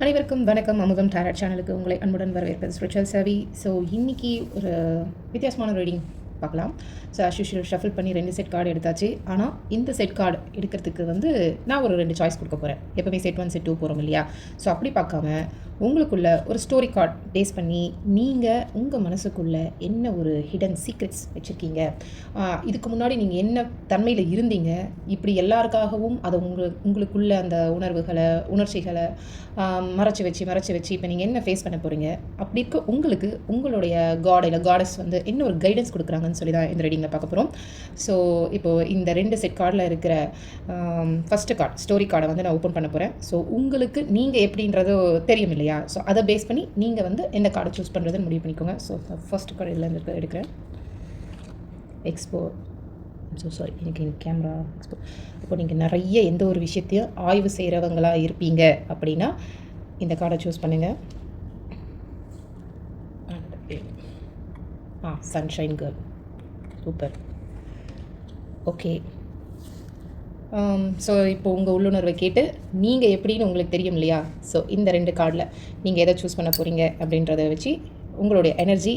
அனைவருக்கும் வணக்கம். அமுதம் டேரட் சேனலுக்கு உங்களை அன்புடன் வரவேற்பது ஸ்பிரிச்சுவல் சவி ஸோ இன்றைக்கி ஒரு வித்தியாசமான ரீடிங் பார்க்கலாம். ஸோ அஸ்யூஷுவல் ஷஃபில் பண்ணி ரெண்டு செட் கார்டு எடுத்தாச்சு. ஆனால் இந்த செட் கார்டு எடுக்கிறதுக்கு வந்து நான் ஒரு ரெண்டு சாய்ஸ் கொடுக்க போகிறேன் எப்போவுமே செட் ஒன் செட் டூ போகிறோம் இல்லையா? ஸோ அப்படி பார்க்காம உங்களுக்குள்ள ஒரு ஸ்டோரி கார்ட் பேஸ் பண்ணி நீங்கள் உங்கள் மனசுக்குள்ளே என்ன ஒரு ஹிடன் சீக்ரெட்ஸ் வச்சுருக்கீங்க? இதுக்கு முன்னாடி நீங்கள் என்ன தன்மையில் இருந்தீங்க? இப்படி எல்லாருக்காகவும் அதை உங்கள் உங்களுக்குள்ள அந்த உணர்வுகளை உணர்ச்சிகளை மறைச்சி வச்சு மறைச்சி வச்சு இப்போ நீங்கள் என்ன ஃபேஸ் பண்ண போகிறீங்க அப்படி இருக்க உங்களுக்கு உங்களுடைய காட் இல்லை காடஸ் வந்து என்ன ஒரு கைடன்ஸ் கொடுக்குறாங்கன்னு சொல்லி தான் இந்த ரீடிங்கில் பார்க்க போகிறோம் ஸோ இப்போது இந்த ரெண்டு செட் கார்டில் இருக்கிற ஃபஸ்ட்டு கார்டு ஸ்டோரி கார்டை வந்து நான் ஓப்பன் பண்ண போகிறேன் ஸோ உங்களுக்கு நீங்கள் எப்படின்றது தெரியும் இல்லையா? ஸோ அதை பேஸ் பண்ணி நீங்கள் வந்து எந்த கார்டை சூஸ் பண்ணுறதுன்னு முடிவு பண்ணிக்கோங்க. ஸோ ஃபர்ஸ்ட் கார்டு இதில் இருந்து எடுக்கிறேன். எக்ஸ்போ ஸோ சாரி எனக்கு எங்கள் கேமரா எக்ஸ்போ இப்போ நீங்கள் நிறைய எந்த ஒரு விஷயத்தையும் ஆய்வு செய்கிறவங்களாக இருப்பீங்க அப்படின்னா இந்த கார்டை சூஸ் பண்ணுங்கள் ஆ sunshine girl super okay Um, so இப்போ உங்கள் உள்ளுணர்வை கேட்டு நீங்கள் எப்படின்னு உங்களுக்கு தெரியும் இல்லையா? ஸோ இந்த ரெண்டு கார்டில் நீங்கள் எதை சூஸ் பண்ண போகிறீங்க அப்படின்றத வச்சு உங்களுடைய எனர்ஜி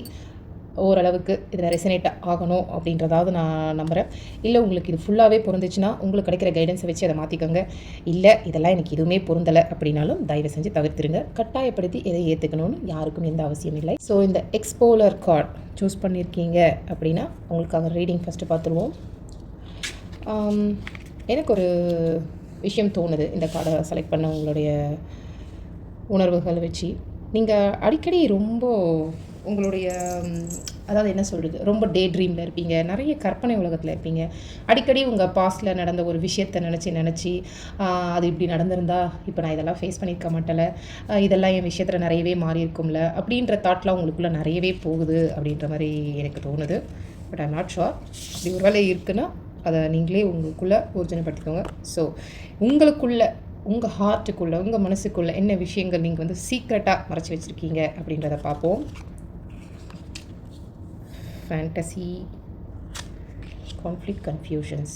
ஓரளவுக்கு இதில் ரெசனேட் ஆகணும் அப்படின்றதாவது நான் நம்புகிறேன் இல்லை உங்களுக்கு இது ஃபுல்லாகவே பொருந்துச்சுன்னா உங்களுக்கு கிடைக்கிற கைடன்ஸை வச்சு அதை மாற்றிக்கோங்க இல்லை இதெல்லாம் எனக்கு எதுவுமே பொருந்தலை அப்படின்னாலும் தயவு செஞ்சு தவிர்த்துருங்க. கட்டாயப்படுத்தி எதை ஏற்றுக்கணும்னு யாருக்கும் எந்த அவசியம் இல்லை. ஸோ இந்த எக்ஸ்போலர் கார்டு சூஸ் பண்ணியிருக்கீங்க அப்படின்னா உங்களுக்காக ரீடிங் ஃபஸ்ட்டு பார்த்துருவோம். Um, எனக்கு ஒரு விஷயம் தோணுது இந்த கார்டை செலக்ட் பண்ண உங்களுடைய உணர்வுகளை வச்சு. நீங்கள் அடிக்கடி ரொம்ப உங்களுடைய அதாவது என்ன சொல்கிறது ரொம்ப டே ட்ரீமில் இருப்பீங்க நிறைய கற்பனை உலகத்தில் இருப்பீங்க. அடிக்கடி உங்கள் பாஸ்டில் நடந்த ஒரு விஷயத்தை நினச்சி நினச்சி அது இப்படி நடந்திருந்தா இப்போ நான் இதெல்லாம் ஃபேஸ் பண்ணியிருக்க மாட்டேல இதெல்லாம் என் விஷயத்தில் நிறையவே மாறி இருக்கும்ல. அப்படின்ற தாட்லாம் உங்களுக்குள்ளே நிறையவே போகுது அப்படின்ற மாதிரி எனக்கு தோணுது. பட் ஐம் நாட் ஷுர் இப்படி ஒரு வேலை இருக்குன்னா அதை நீங்களே உங்களுக்குள்ளே ஊர்ஜனப்படுத்திக்கோங்க. ஸோ உங்களுக்குள்ள உங்கள் ஹார்ட்டுக்குள்ளே உங்கள் மனசுக்குள்ளே என்ன விஷயங்கள் நீங்கள் வந்து சீக்ரெட்டாக மறைச்சி வச்சுருக்கீங்க அப்படின்றத பார்ப்போம். Fantasy conflict confusions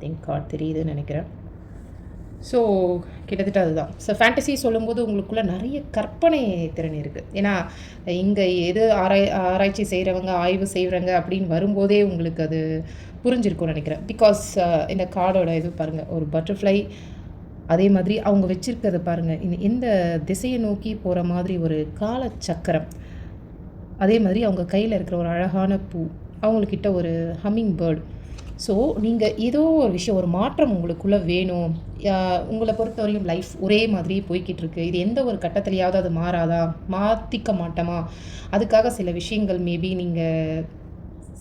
think card தெரியுதுன்னு நினைக்கிறேன். ஸோ கிட்டத்தட்ட அதுதான். ஸோ ஃபேண்டசி சொல்லும்போது உங்களுக்குள்ளே நிறைய கற்பனை திறன் இருக்குது ஏன்னா இங்கே எது ஆராய் ஆராய்ச்சி செய்கிறவங்க ஆய்வு செய்கிறவங்க அப்படின்னு வரும்போதே உங்களுக்கு அது புரிஞ்சிருக்கும்னு நினைக்கிறேன். பிகாஸ் uh, இந்த கார்டோட இது பாருங்கள் ஒரு பட்டர்ஃப்ளை அதே மாதிரி அவங்க வச்சுருக்கிறத பாருங்கள் இந்த எந்த திசையை நோக்கி போகிற மாதிரி ஒரு காலச்சக்கரம். அதே மாதிரி அவங்க கையில் இருக்கிற ஒரு அழகான பூ அவங்கக்கிட்ட ஒரு ஹம்மிங் பேர்டு ஸோ நீங்கள் ஏதோ ஒரு விஷயம் ஒரு மாற்றம் உங்களுக்குள்ளே வேணும். உங்களை உங்களை பொறுத்தவரையும் லைஃப் ஒரே மாதிரி போய்கிட்டு இருக்கு. இது எந்த ஒரு கட்டத்துலையாவது அது மாறாதா? மாற்றிக்க மாட்டோமா? அதுக்காக சில விஷயங்கள் மேபி நீங்கள்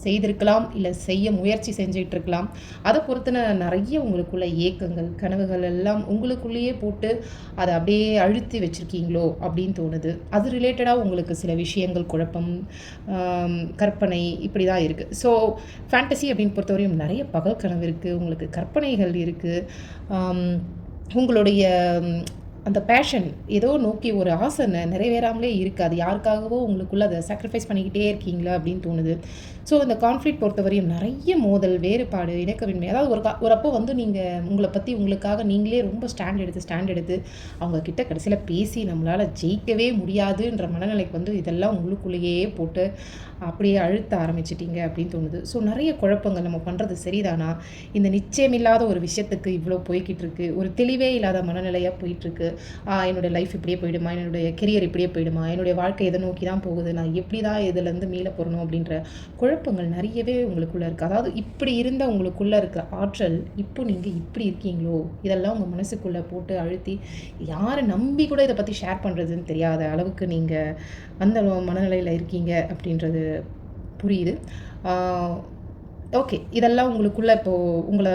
செய்திருக்கலாம் இல்லை செய்ய முயற்சி செஞ்சுட்டு இருக்கலாம் அதை பொறுத்தின நிறைய உங்களுக்குள்ள ஏக்கங்கள் கனவுகள் எல்லாம் உங்களுக்குள்ளேயே போட்டு அதை அப்படியே அழுத்தி வச்சுருக்கீங்களோ அப்படின்னு தோணுது. அது ரிலேட்டடாக உங்களுக்கு சில விஷயங்கள் குழப்பம் கற்பனை இப்படி தான் இருக்குது ஸோ ஃபேண்டசி அப்படின்னு பொறுத்தவரையும் நிறைய பகல் கனவு இருக்குது உங்களுக்கு கற்பனைகள் இருக்குது உங்களுடைய அந்த பேஷன் ஏதோ நோக்கி ஒரு ஆசை நிறைவேறாமலே இருக்குது அது யாருக்காகவோ உங்களுக்குள்ளே அதை சாக்ரிஃபைஸ் பண்ணிக்கிட்டே இருக்கீங்களா அப்படின்னு தோணுது. ஸோ இந்த கான்ஃப்ளிக் பொறுத்தவரையும் நிறைய மோதல் வேறுபாடு இணக்கவின்மை அதாவது ஒரு கா ஒரு அப்போ வந்து நீங்கள் உங்களை பற்றி உங்களுக்காக நீங்களே ரொம்ப ஸ்டாண்ட் எடுத்து ஸ்டாண்ட் எடுத்து அவங்க கிட்ட கடைசியில் பேசி நம்மளால் ஜெயிக்கவே முடியாதுன்ற மனநிலைக்கு வந்து இதெல்லாம் உங்களுக்குள்ளேயே போட்டு அப்படியே அழுத்த ஆரம்பிச்சிட்டிங்க அப்படின்னு தோணுது. ஸோ நிறைய குழப்பங்கள் நம்ம பண்ணுறது சரிதானா? இந்த நிச்சயமில்லாத ஒரு விஷயத்துக்கு இவ்வளோ போய்கிட்டு இருக்கு. ஒரு தெளிவே இல்லாத மனநிலையாக போயிட்டுருக்கு என்னுடைய லைஃப் இப்படியே போயிடுமா? என்னுடைய கெரியர் இப்படியே போயிடுமா? என்னுடைய வாழ்க்கை எதை நோக்கி தான் போகுது? நான் எப்படி தான் இதுலேருந்து மீள போகணும் அப்படின்ற குழப்பங்கள் நிறையவே உங்களுக்குள்ளே இருக்குது அதாவது இப்படி இருந்த உங்களுக்குள்ளே இருக்க ஆற்றல் இப்போ நீங்கள் இப்படி இருக்கீங்களோ? இதெல்லாம் உங்கள் மனசுக்குள்ளே போட்டு அழுத்தி யாரை நம்பி கூட இதை பற்றி ஷேர் பண்ணுறதுன்னு தெரியாத அளவுக்கு நீங்கள் அந்த மனநிலையில் இருக்கீங்க அப்படின்றது புரியுது. ஓகே இதெல்லாம் உங்களுக்குள்ளே இப்போது உங்களை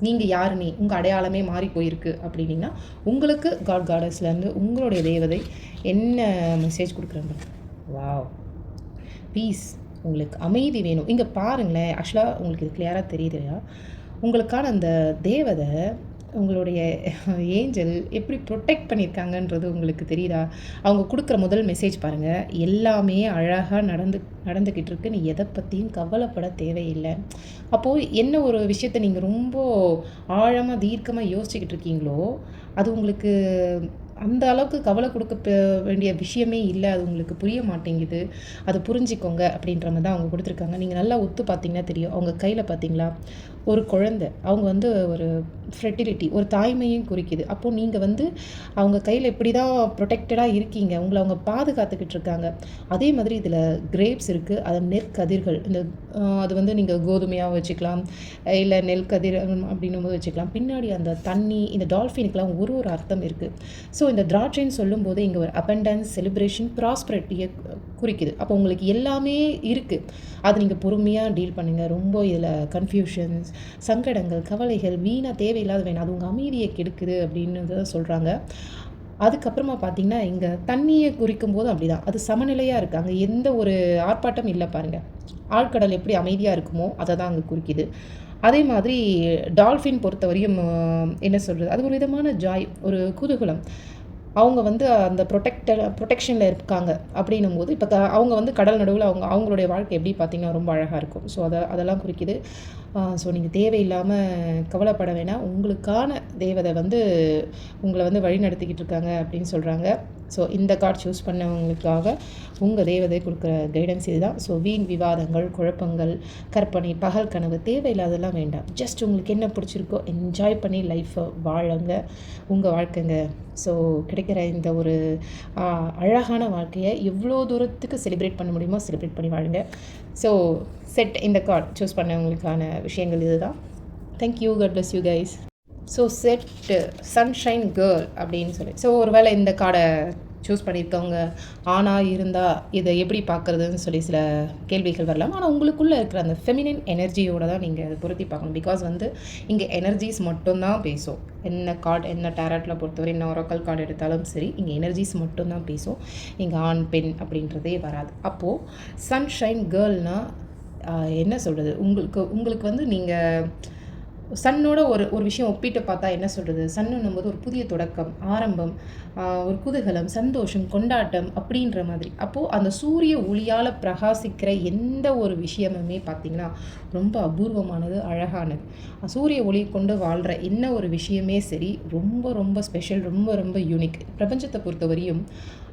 நீங்கள் யாருனே உங்கள் அடையாளமே மாறி போயிருக்கு அப்படின்னீங்கன்னா உங்களுக்கு காட் காடஸ்லேருந்து உங்களுடைய தேவதை என்ன மெசேஜ் கொடுக்குறாங்க வாவ் பீஸ் உங்களுக்கு அமைதி வேணும். இங்கே பாருங்களேன். ஆக்சுவலாக உங்களுக்கு இது கிளியராக தெரியுது இல்லையா? உங்களுக்கான அந்த தேவதை உங்களுடைய ஏஞ்சல் எப்படி ப்ரொடெக்ட் பண்ணியிருக்காங்கன்றது உங்களுக்கு தெரியுதா? அவங்க கொடுக்குற முதல் மெசேஜ் பாருங்கள் எல்லாமே அழகாக நடந்து நடந்துக்கிட்டு இருக்கு. நீ எதை பற்றியும் கவலைப்பட தேவையில்லை. அப்போது என்ன ஒரு விஷயத்தை நீங்கள் ரொம்ப ஆழமாக தீர்க்கமாக யோசிச்சுக்கிட்டு இருக்கீங்களோ அது உங்களுக்கு அந்த அளவுக்கு கவலை கொடுக்க வேண்டிய விஷயமே இல்லை. அது உங்களுக்கு புரிய மாட்டேங்குது. அதை புரிஞ்சிக்கோங்க அப்படின்ற மாதிரி தான் அவங்க கொடுத்துருக்காங்க. நீங்கள் நல்லா ஒத்து பார்த்தீங்கன்னா தெரியும். அவங்க கையில் பார்த்தீங்களா? ஒரு குழந்தை. அவங்க வந்து ஒரு ஃபெர்டிலிட்டி ஒரு தாய்மையும் குறிக்குது. அப்போது நீங்கள் வந்து அவங்க கையில் எப்படி தான் ப்ரொடெக்டடாக இருக்கீங்க. உங்களை அவங்க பாதுகாத்துக்கிட்டு இருக்காங்க. அதே மாதிரி இதில் கிரேப்ஸ் இருக்குது அது நெற்கதிர்கள். இந்த அது வந்து நீங்கள் கோதுமையாக வச்சுக்கலாம். இல்லை நெல் கதிர் அப்படின்னும் போது வச்சுக்கலாம். பின்னாடி அந்த தண்ணி இந்த டால்ஃபினுக்கெலாம் ஒரு ஒரு அர்த்தம் இருக்குது ஸோ இந்த திராட்சைன்னு சொல்லும்போது இங்கே ஒரு அபண்டன்ஸ் செலிப்ரேஷன் ப்ராஸ்பரட்டியை குறிக்குது. அப்போ உங்களுக்கு எல்லாமே இருக்குது அது நீங்கள் பொறுமையாக டீல் பண்ணுங்கள் ரொம்ப இதில் கன்ஃபியூஷன்ஸ் சங்கடங்கள் கவலைகள் வீணாக தேவையில்லாத வேணாம். அது உங்கள் அமைதியை கெடுக்குது அப்படின்னு தான் சொல்கிறாங்க அதுக்கப்புறமா பார்த்தீங்கன்னா இங்கே தண்ணியை குறிக்கும் போது அப்படி தான் அது சமநிலையாக இருக்குது அங்கே எந்த ஒரு ஆர்ப்பாட்டம் இல்லை பாருங்கள் ஆழ்கடல் எப்படி அமைதியாக இருக்குமோ அதை தான் அங்கே குறிக்குது. அதே மாதிரி டால்ஃபின் பொறுத்தவரையும் என்ன சொல்கிறது அது ஒரு விதமான ஜாய் ஒரு குதூகலம். அவங்க வந்து அந்த ப்ரொடெக்டர் ப்ரொடெக்ஷனில் இருக்காங்க அப்படின்னும் போது இப்போ அவங்க வந்து கடல் நடுவில் அவங்க அவங்களுடைய வாழ்க்கை எப்படி பார்த்திங்கன்னா ரொம்ப அழகாக இருக்கும். ஸோ அதை அதெல்லாம் குறிக்குது. ஸோ நீங்கள் தேவையில்லாமல் கவலைப்பட வேணாம். உங்களுக்கான தேவதை வந்து உங்களை வந்து வழி நடத்திக்கிட்டு இருக்காங்க அப்படின்னு சொல்கிறாங்க ஸோ இந்த கார்டு சூஸ் பண்ணவங்களுக்காக உங்கள் தேவதை கொடுக்குற கைடன்ஸ் இதுதான். ஸோ வீண் விவாதங்கள் குழப்பங்கள் கற்பனை பகல் கனவு தேவையில்லாதெல்லாம் வேண்டாம். ஜஸ்ட் உங்களுக்கு என்ன பிடிச்சிருக்கோ என்ஜாய் பண்ணி லைஃப்பை வாழுங்க. உங்கள் வாழ்க்கைங்க. ஸோ கிடைக்கிற இந்த ஒரு அழகான வாழ்க்கையை எவ்வளோ தூரத்துக்கு செலிப்ரேட் பண்ண முடியுமோ செலிப்ரேட் பண்ணி வாழுங்க. ஸோ செட் இந்த கார்ட் சூஸ் பண்ணவங்களுக்கான விஷயங்கள் இதுதான். Thank you god bless you guys so set sunshine girl அப்படின்னு சொல்லி. ஸோ ஒருவேளை இந்த கார்டை சூஸ் பண்ணியிருக்கவங்க ஆணாக இருந்தால் இதை எப்படி பார்க்குறதுன்னு சொல்லி சில கேள்விகள் வரலாம். ஆனால் உங்களுக்குள்ளே இருக்கிற அந்த ஃபெமினின் எனர்ஜியோட தான் நீங்கள் அதை பொருத்தி பார்க்கணும். பிகாஸ் வந்து இங்கே எனர்ஜிஸ் மட்டும்தான் பேசும். என்ன கார்டு என்ன டேரட்டில் பொறுத்தவரை என்ன ஒரக்கல் கார்டு எடுத்தாலும் சரி இங்கே எனர்ஜிஸ் மட்டும்தான் பேசும். இங்கே ஆண் பெண் அப்படின்றதே வராது. அப்போது சன்ஷைன் கேர்ள்னால் என்ன சொல்கிறது உங்களுக்கு உங்களுக்கு வந்து நீங்கள் சன்னோட ஒரு ஒரு விஷயம் ஒப்பிட்டு பார்த்தா என்ன சொல்கிறது சன்னுன்னும் போது ஒரு புதிய தொடக்கம் ஆரம்பம் ஒரு குதூகலம் சந்தோஷம் கொண்டாட்டம் அப்படின்ற மாதிரி. அப்போது அந்த சூரிய ஒளியால் பிரகாசிக்கிற எந்த ஒரு விஷயமுமே பார்த்திங்கன்னா ரொம்ப அபூர்வமானது அழகானது. சூரிய ஒளி கொண்டு வாழ்கிற என்ன ஒரு விஷயமே சரி ரொம்ப ரொம்ப ஸ்பெஷல் ரொம்ப ரொம்ப யூனிக் பிரபஞ்சத்தை பொறுத்தவரையும்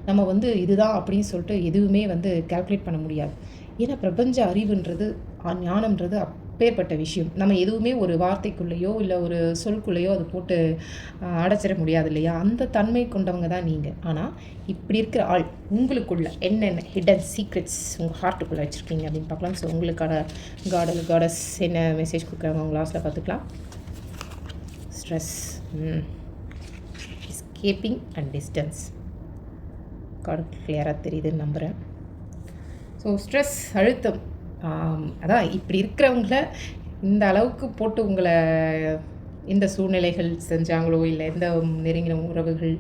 நம்ம வந்து இதுதான் அப்படின்னு சொல்லிட்டு எதுவுமே வந்து கால்குலேட் பண்ண முடியாது. ஏன்னா பிரபஞ்ச அறிவுன்றது ஞானம்ன்றது அப்பேற்பட்ட விஷயம். நம்ம எதுவுமே ஒரு வார்த்தைக்குள்ளேயோ இல்லை ஒரு சொல்குள்ளேயோ அதை போட்டு அடைச்சிட முடியாது இல்லையா? அந்த தன்மை கொண்டவங்க தான் நீங்கள் ஆனால் இப்படி இருக்கிற ஆள் உங்களுக்குள்ள என்னென்ன ஹிடன் சீக்ரெட்ஸ் உங்கள் ஹார்ட்டுக்குள்ளே வச்சுருக்கீங்க அப்படின்னு பார்க்கலாம். ஸோ உங்களுக்கான காடல் காடஸ் என்ன மெசேஜ் கொடுக்குறாங்க உங்கள் லாஸ்ட்டில் பார்த்துக்கலாம். Stress escaping and distance card கிளியராக தெரியுதுன்னு நம்புகிறேன் ஸோ ஸ்ட்ரெஸ் அழுத்தம் அதான் இப்படி இருக்கிறவங்கள இந்த அளவுக்கு போட்டு உங்களை இந்த சூழ்நிலைகள் செஞ்சாங்களோ இல்லை எந்த நெருங்கின உறவுகள்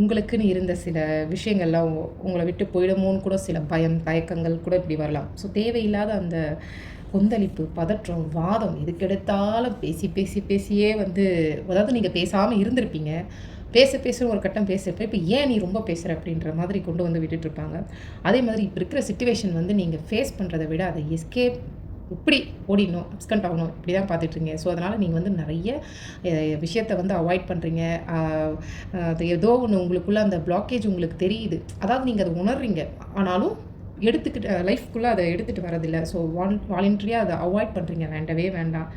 உங்களுக்குன்னு இருந்த சில விஷயங்கள்லாம் உங்களை விட்டு போயிடுமோன்னு கூட சில பயம் தயக்கங்கள் கூட இப்படி வரலாம். ஸோ தேவையில்லாத அந்த கொந்தளிப்பு பதற்றம் வாதம் எதுக்கெடுத்தாலும் பேசி பேசி பேசியே வந்து அதாவது நீங்கள் பேசாமல் இருந்திருப்பீங்க. பேச பேச ஒரு கட்டம் பேசுகிறப்ப இப்போ ஏன் நீ ரொம்ப பேசுகிற அப்படின்ற மாதிரி கொண்டு வந்து விட்டுட்ருப்பாங்க அதே மாதிரி இப்போ இருக்கிற சுச்சுவேஷன் வந்து நீங்கள் ஃபேஸ் பண்ணுறதை விட அதை எஸ்கேப் இப்படி ஓடிடணும் அப்ஸ்கண்ட் ஆகணும் இப்படி தான் பார்த்துட்ருங்க ஸோ அதனால் நீங்கள் வந்து நிறைய விஷயத்தை வந்து அவாய்ட் பண்ணுறீங்க அது ஏதோ ஒன்று உங்களுக்குள்ளே அந்த பிளாக்கேஜ் உங்களுக்கு தெரியுது. அதாவது நீங்கள் அதை உணர்றீங்க. ஆனாலும் எடுத்துக்கிட்டு லைஃப்குள்ளே அதை எடுத்துகிட்டு வரதில்லை ஸோ வால் வாலண்டரியாக அதை அவாய்ட் பண்ணுறீங்க வேண்டவே வேண்டாம்.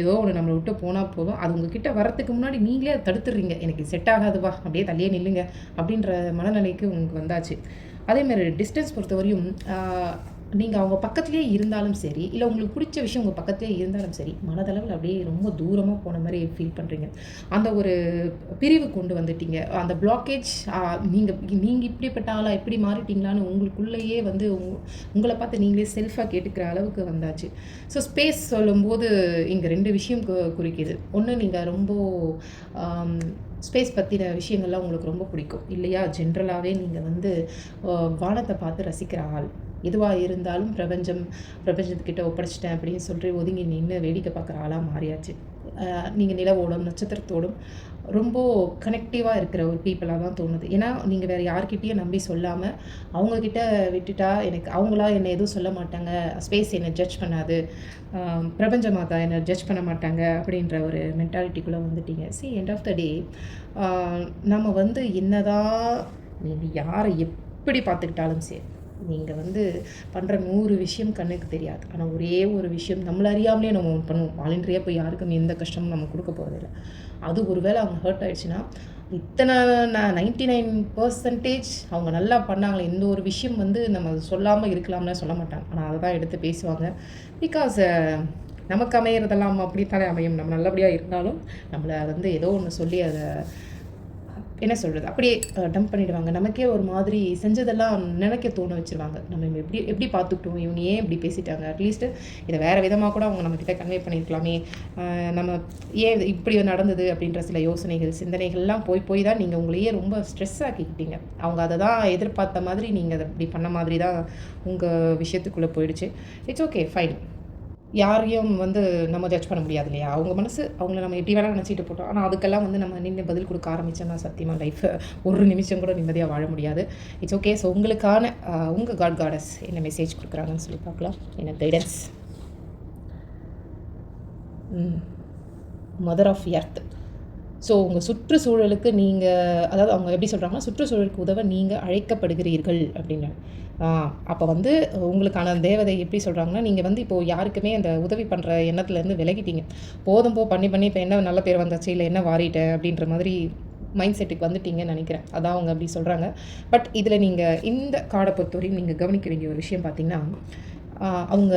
ஏதோ ஒன்று நம்மளை விட்டு போனால் போதும். அது உங்ககிட்ட வரத்துக்கு முன்னாடி நீங்களே அதை தடுத்துடுறீங்க. எனக்கு செட் ஆகாதுவா அப்படியே தள்ளியே நில்லுங்க அப்படின்ற மனநிலைக்கு உங்களுக்கு வந்தாச்சு. அதேமாதிரி டிஸ்டன்ஸ் பொறுத்தவரையும் நீங்கள் அவங்க பக்கத்துலேயே இருந்தாலும் சரி இல்லை உங்களுக்கு பிடிச்ச விஷயம் உங்கள் பக்கத்துலேயே இருந்தாலும் சரி மனதளவில் அப்படியே ரொம்ப தூரமாக போன மாதிரி ஃபீல் பண்ணுறீங்க அந்த ஒரு பிரிவு கொண்டு வந்துட்டீங்க. அந்த பிளாக்கேஜ் நீங்கள் நீங்கள் இப்படிப்பட்ட ஆளாக எப்படி மாறிட்டீங்களான்னு உங்களுக்குள்ளேயே வந்து உங்களை பார்த்து நீங்களே செல்ஃபாக கேட்டுக்கிற அளவுக்கு வந்தாச்சு. ஸோ ஸ்பேஸ் சொல்லும்போது இங்கே ரெண்டு விஷயம் குறிக்கிது. ஒன்று நீங்கள் ரொம்ப ஸ்பேஸ் பற்றின விஷயங்கள்லாம் உங்களுக்கு ரொம்ப பிடிக்கும். இல்லையா? ஜென்ரலாகவே நீங்கள் வந்து வானத்தை பார்த்து ரசிக்கிற ஆள். எதுவாக இருந்தாலும் பிரபஞ்சம் பிரபஞ்சத்துக்கிட்ட ஒப்படைச்சிட்டேன் அப்படின்னு சொல்லிட்டு ஒதுங்கி நின்று வேடிக்கை பார்க்குற ஆளாக மாறியாச்சு. நீங்கள் நிலவோடும் நட்சத்திரத்தோடும் ரொம்ப கனெக்டிவாக இருக்கிற ஒரு பீப்புளாக தான் தோணுது. ஏன்னா நீங்கள் வேறு யார்கிட்டயும் நம்பி சொல்லாமல் அவங்கக்கிட்ட விட்டுட்டா எனக்கு அவங்களா என்னை எதுவும் சொல்ல மாட்டாங்க. ஸ்பேஸ் என்னை ஜட்ஜ் பண்ணாது. பிரபஞ்சமாக தான் என்னை ஜட்ஜ் பண்ண மாட்டாங்க அப்படின்ற ஒரு மென்டாலிட்டிக்குள்ளே வந்துட்டீங்க. See end of the day நம்ம வந்து என்னதான் நீங்கள் யாரை எப்படி பார்த்துக்கிட்டாலும் சரி நீங்கள் வந்து பண்ணுற நூறு விஷயம் கண்ணுக்கு தெரியாது. ஆனால் ஒரே ஒரு விஷயம் நம்மளை அறியாமலே நம்ம ஒன்று பண்ணுவோம். வாலண்டரியாக போய் யாருக்கும் எந்த கஷ்டமும் நம்ம கொடுக்க போகிறதில்ல அது ஒருவேளை அவங்க ஹர்ட் ஆயிடுச்சுன்னா இத்தனை நான் நைன்டி நைன் பர்சன்டேஜ் அவங்க நல்லா பண்ணாங்களே எந்த ஒரு விஷயம் வந்து நம்ம சொல்லாமல் இருக்கலாம்னு சொல்ல மாட்டாங்க. ஆனால் அதை தான் எடுத்து பேசுவாங்க. பிகாஸ் நமக்கு அமையிறதெல்லாம் அப்படித்தானே அமையும். நம்ம நல்லபடியாக இருந்தாலும் நம்மளை வந்து ஏதோ ஒன்று சொல்லி அதை என்ன சொல்கிறது அப்படியே டம்ப் பண்ணிடுவாங்க. நமக்கே ஒரு மாதிரி செஞ்சதெல்லாம் நினைக்க தோண வச்சிருவாங்க. நம்ம எப்படி எப்படி பார்த்துக்கிட்டோம்? இவங்க ஏன் இப்படி பேசிட்டாங்க? அட்லீஸ்ட் இதை வேறு விதமாக கூட அவங்க நம்மக்கிட்ட கன்வே பண்ணியிருக்கலாமே. நம்ம ஏன் இது இப்படி நடந்தது அப்படின்ற சில யோசனைகள் சிந்தனைகள்லாம் போய் போய் தான் நீங்கள் உங்களையே ரொம்ப ஸ்ட்ரெஸ் ஆக்கிக்கிட்டீங்க. அவங்க அதை தான் எதிர்பார்த்த மாதிரி நீங்கள் அதை இப்படி பண்ண மாதிரி தான் உங்கள் விஷயத்துக்குள்ளே போயிடுச்சு. இட்ஸ் ஓகே ஃபைன் யாரையும் வந்து நம்ம ஜட்ஜ் பண்ண முடியாது இல்லையா அவங்க மனசு அவங்கள நம்ம எப்படி வேணால் நினச்சிட்டு போட்டோம். ஆனால் அதுக்கெல்லாம் வந்து நம்ம நின்று பதில் கொடுக்க ஆரம்பித்தோம்னா சத்தியமாக லைஃப் ஒரு நிமிஷம் கூட நிம்மதியாக வாழ முடியாது. இட்ஸ் ஓகே ஸோ உங்களுக்கான உங்கள் காட் காடஸ் என்ன மெசேஜ் கொடுக்குறாங்கன்னு சொல்லி பார்க்கலாம். என்ன guidance mother of earth so உங்கள் சுற்றுச்சூழலுக்கு நீங்கள் அதாவது அவங்க எப்படி சொல்கிறாங்கன்னா சுற்றுச்சூழலுக்கு உதவ நீங்கள் அழைக்கப்படுகிறீர்கள் அப்படின்னு. அப்போ வந்து உங்களுக்கான தேவதை எப்படி சொல்கிறாங்கன்னா நீங்கள் வந்து இப்போது யாருக்குமே அந்த உதவி பண்ணுற எண்ணத்துலேருந்து விலகிட்டீங்க. போதும் போ பண்ணி பண்ணி இப்போ என்ன நல்ல பேர் வந்தாச்சு இல்லை என்ன வாரிட்டேன் அப்படின்ற மாதிரி மைண்ட் செட்டுக்கு வந்துட்டீங்கன்னு நினைக்கிறேன். அதான் அவங்க அப்படி சொல்கிறாங்க பட் இதில் நீங்கள் இந்த காடை பொறுத்தவரையும் நீங்கள் கவனிக்க வேண்டிய ஒரு விஷயம் பார்த்தீங்கன்னா அவங்க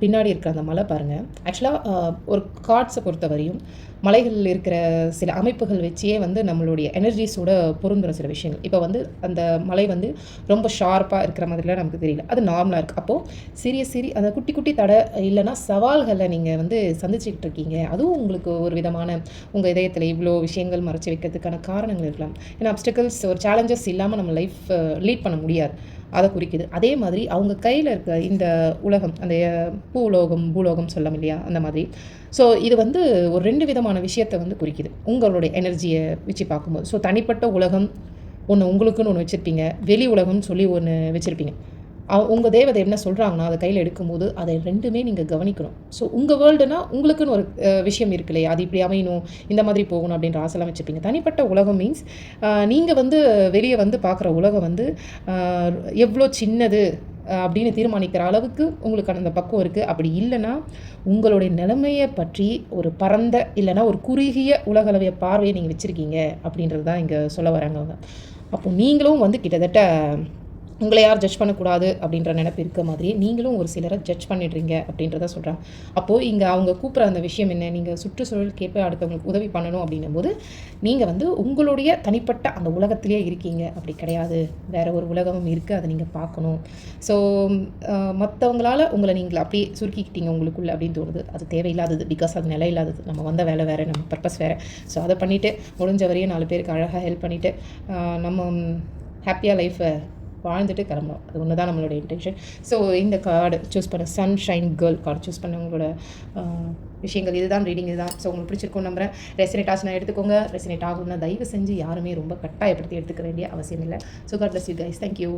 பின்னாடி இருக்கிற அந்த மலை பாருங்கள் ஆக்சுவலாக ஒரு கார்ட்ஸை பொறுத்தவரையும் மலைகளில் இருக்கிற சில அமைப்புகள் வச்சே வந்து நம்மளுடைய எனர்ஜிஸோட பொருந்துகிற சில விஷயங்கள். இப்போ வந்து அந்த மலை வந்து ரொம்ப ஷார்ப்பாக இருக்கிற மாதிரிலாம் நமக்கு தெரியல. அது நார்மலாக இருக்குது அப்போது சிறிய சிறிய அந்த குட்டி குட்டி தடை இல்லைன்னா சவால்களை நீங்கள் வந்து சந்திச்சுக்கிட்டு இருக்கீங்க. அதுவும் உங்களுக்கு ஒரு விதமான உங்கள் இதயத்தில் இவ்வளோ விஷயங்கள் மறைச்சி வைக்கிறதுக்கான காரணங்கள் இருக்கலாம். ஏன்னா அப்டிக்கல்ஸ் ஒரு சேலஞ்சஸ் இல்லாமல் நம்ம லைஃப் லீட் பண்ண முடியாது. அதை குறிக்குது. அதே மாதிரி அவங்க கையில் இருக்க இந்த உலகம் அந்த பூலோகம் பூலோகம் சொல்லம் இல்லையா? அந்த மாதிரி. ஸோ இது வந்து ஒரு ரெண்டு விதமான விஷயத்தை வந்து குறிக்குது. உங்களுடைய எனர்ஜியை வச்சு பார்க்கும்போது. ஸோ தனிப்பட்ட உலகம் ஒன்று உங்களுக்குன்னு ஒன்று வச்சுருப்பீங்க. வெளி உலகம்னு சொல்லி ஒன்று வச்சுருப்பீங்க. உங்கள் தேவதை என்ன சொல்கிறாங்கன்னா அதை கையில் எடுக்கும்போது அதை ரெண்டுமே நீங்கள் கவனிக்கணும். ஸோ உங்கள் வேர்ல்டுனா உங்களுக்குன்னு ஒரு விஷயம் இருக்கு இல்லையா? அது இப்படி அமையணும் இந்த மாதிரி போகணும் அப்படின்ற ஆசைலாம் வச்சுருப்பீங்க தனிப்பட்ட உலகம் மீன்ஸ் நீங்கள் வந்து வெளியே வந்து பார்க்குற உலகம் வந்து எவ்வளோ சின்னது அப்படின்னு தீர்மானிக்கிற அளவுக்கு உங்களுக்கான அந்த பக்குவம் இருக்குது அப்படி இல்லைன்னா உங்களுடைய நிலைமையை பற்றி ஒரு பரந்த இல்லைன்னா ஒரு குறுகிய உலகளவிய பார்வையை நீங்கள் வச்சுருக்கீங்க அப்படின்றது தான் இங்கே சொல்ல வராங்க அவங்க. அப்போ நீங்களும் வந்து கிட்டத்தட்ட உங்களை யார் ஜட்ஜ் பண்ணக்கூடாது அப்படின்ற நினைப்பு இருக்க மாதிரி நீங்களும் ஒரு சிலரை ஜட்ஜ் பண்ணிடுறீங்க அப்படின்றத சொல்கிறாங்க அப்போது இங்கே அவங்க கூப்பிட்ற அந்த விஷயம் என்ன? நீங்கள் சுற்றுச்சூழலுக்கு அடுத்தவங்களுக்கு உதவி பண்ணணும் அப்படின்னும் போது நீங்கள் வந்து உங்களுடைய தனிப்பட்ட அந்த உலகத்திலே இருக்கீங்க. அப்படி கிடையாது. வேற ஒரு உலகமும் இருக்குது அதை நீங்கள் பார்க்கணும். ஸோ மற்றவங்களால உங்களை நீங்கள் அப்படியே சுருக்கிக்கிட்டீங்க உங்களுக்குள்ள அப்படின்னு தோணுது. அது தேவையில்லாதது. பிகாஸ் அது நிலை இல்லாதது நம்ம வந்த வேலை வேறு நம்ம பர்பஸ் வேறு. ஸோ அதை பண்ணிவிட்டு முடிஞ்ச வரையும் நாலு பேருக்கு அழகாக ஹெல்ப் பண்ணிவிட்டு நம்ம ஹாப்பியாக லைஃப்பை வாழ்ந்துட்டு கிளம்பணும் அது ஒன்று தான் நம்மளோட இன்டென்ஷன் ஸோ இந்த கார்டு சூஸ் பண்ண சன்ஷைன் கேர்ள் கார்டு சூஸ் பண்ணவங்களோட விஷயங்கள். இதுதான் ரீடிங் இதுதான். ஸோ உங்களுக்கு பிடிச்சிருக்கும் நம்புறேன். ரெசினேட் ஆச்சுன்னா எடுத்துக்கோங்க. ரெசினேட் ஆகும்னா தயவு செஞ்சு யாருமே ரொம்ப கட்டாயப்படுத்தி எடுத்துக்க வேண்டிய அவசியம் இல்லை. So god bless you guys thank you